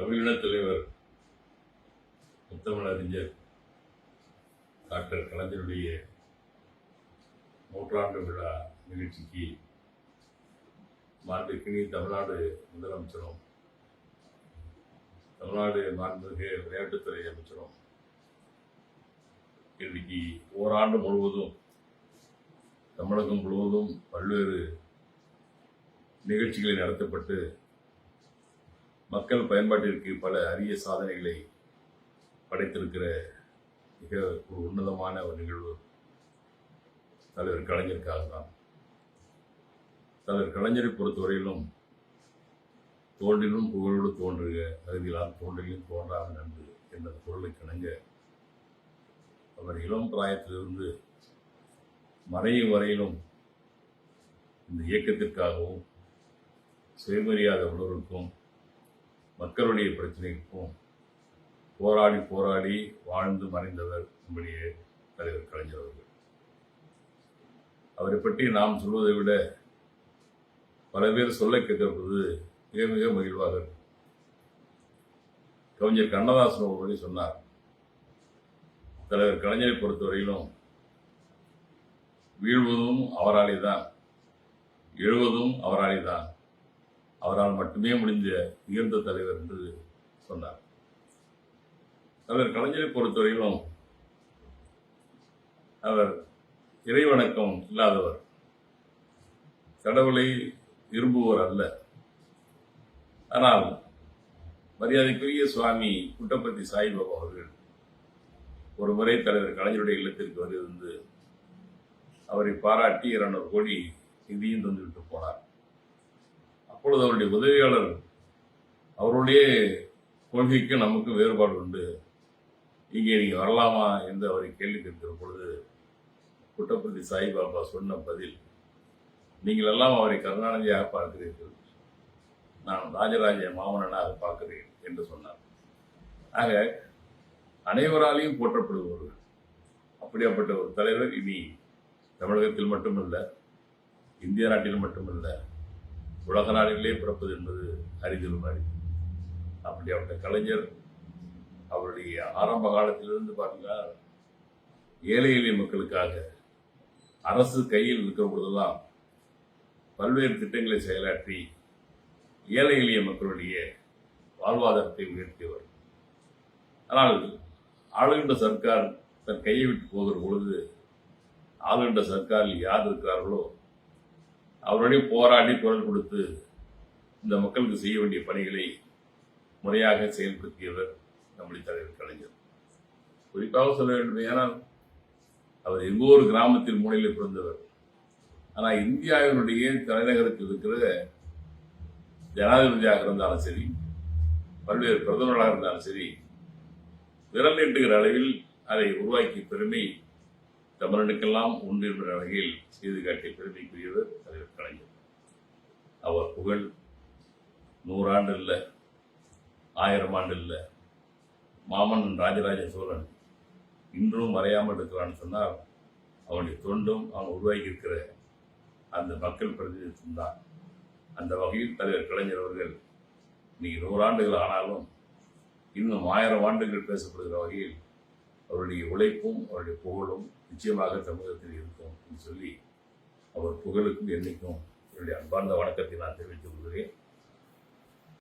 தமிழினத் தலைவர் முத்தமிழறிஞர் டாக்டர் கலைஞருடைய நூற்றாண்டு விழா நிகழ்ச்சிக்கு மாண்புக்கினி தமிழ்நாடு முதலமைச்சரும் தமிழ்நாடு மாண்புமிகு விளையாட்டுத்துறை அமைச்சரும் இன்றைக்கு ஓராண்டு முழுவதும் தமிழகம் முழுவதும் பல்வேறு நிகழ்ச்சிகளை நடத்தப்பட்டு மக்கள் பயன்பாட்டிற்கு பல அரிய சாதனைகளை படைத்திருக்கிற மிக ஒரு உன்னதமான ஒரு நிகழ்வு. தலைவர் கலைஞருக்காக தான். தலைவர் கலைஞரை பொறுத்தவரையிலும் தோன்றிலும் புகழோடு தோன்றுக அருகிலால் தோன்றிலும் தோன்றாக நன்று என்ற பொருளை கிணங்க அவர் இளம் பிராயத்திலிருந்து மறையும் வரையிலும் இந்த இயக்கத்திற்காகவும் சுயமரியாதை உணர்வுக்கும் மக்களுடைய பிரச்சனைக்கும் போராடி போராடி வாழ்ந்து மறைந்தவர் நம்முடைய தலைவர் கலைஞர் அவர்கள். அவரை பற்றி நாம் சொல்வதை விட பல பேர் சொல்ல கேட்கப்படுவது மிக மிக மகிழ்வாக இருக்கும். கவிஞர் கண்ணதாசன் ஒரு சொன்னார் தலைவர் கலைஞரை பொறுத்தவரையிலும் வீழ்வதும் அவராலே தான் எழுவதும் அவராலே தான் அவரால் மட்டுமே முடிஞ்ச உயர்ந்த தலைவர் என்று சொன்னார். தலைவர் கலைஞரை பொறுத்தவரையிலும் அவர் இறைவணக்கம் இல்லாதவர். கடவுளை விரும்புவோர் அல்ல. ஆனால் மரியாதைக்குரிய சுவாமி குட்டப்பத்தி சாய்பாபா அவர்கள் ஒரு முறை தலைவர் கலைஞருடைய இல்லத்திற்கு வந்திருந்து அவரை பாராட்டி இருநூறு கோடி நிதியும் தந்துவிட்டு போனார். அப்பொழுது அவருடைய உதவியாளர் அவருடைய கொள்கைக்கு நமக்கு வேறுபாடு உண்டு. இங்கே நீங்க வரலாமா என்று அவரை கேள்வி கேட்கிற பொழுது குட்டப்பதி சாய்பாபா சொன்ன பதில் நீங்கள் எல்லாம் அவரை கருணாநிதியாக பார்க்கிறீர்கள். நான் ராஜராஜ மாமன்னனாக பார்க்கிறேன் என்று சொன்னார். ஆக அனைவராலையும் போற்றப்படுபவர்கள் அப்படியாப்பட்ட ஒரு தலைவர் இனி தமிழகத்தில் மட்டுமல்ல இந்திய நாட்டில் மட்டுமல்ல உலக நாடுகளிலே பிறப்பது என்பது அறிதலும் அறிவு அப்படியாப்பட்ட கலைஞர் அவருடைய ஆரம்ப காலத்திலிருந்து பார்த்தீங்கன்னா ஏழை எளிய மக்களுக்காக அரசு கையில் இருக்கிற பொழுதெல்லாம் பல்வேறு திட்டங்களை செயலாற்றி ஏழை எளிய மக்களுடைய வாழ்வாதாரத்தை உயர்த்தியவர். ஆனால் ஆளுகின்ற சர்க்கார் தன் கையை விட்டு போகிற பொழுது ஆளுகின்ற சர்க்காரில் யார் இருக்கிறார்களோ அவருடைய போராடி குரல் கொடுத்து இந்த மக்களுக்கு செய்ய வேண்டிய பணிகளை முறையாக செயல்படுத்தியவர் நம்முடைய தலைவர் கலைஞர். குறிப்பாக சொல்ல வேண்டும் ஏனால் அவர் எங்கோ ஒரு கிராமத்தில் மூலையில் பிறந்தவர். ஆனால் இந்தியாவினுடைய தலைநகரத்தில் இருக்கிற ஜனாதிபதியாக இருந்தாலும் சரி பல்வேறு பிரதமர்களாக இருந்தாலும் சரி விரல் நீட்டுகிற அளவில் அதை உருவாக்கிய பெருமை தமிழனுக்கெல்லாம் உண்டு என்ற வகையில் செய்து காட்டிய பெருமைக்குரியவர் தலைவர் கலைஞர். அவர் புகழ் நூறாண்டு இல்லை ஆயிரம் ஆண்டு இல்லை. மாமன் ராஜராஜ சோழன் இன்றும் மறையாமல் இருக்கிறான்னு சொன்னால் அவனுடைய தொண்டும் அவன் உருவாகி இருக்கிற அந்த மக்கள் பிரதிநிதித்துவம் தான். அந்த வகையில் தலைவர் கலைஞர் அவர்கள் இன்னைக்கு நூறாண்டுகள் ஆனாலும் இன்னும் ஆயிரம் ஆண்டுகள் பேசப்படுகிற வகையில் அவருடைய உழைப்பும் அவருடைய புகழும் நிச்சயமாக தமிழகத்தில் இருக்கும் என்று சொல்லி அவர் புகழுக்கும் என்னைக்கும் என்னுடைய அன்பார்ந்த வணக்கத்தை நான் தெரிவித்துக் கொள்கிறேன்.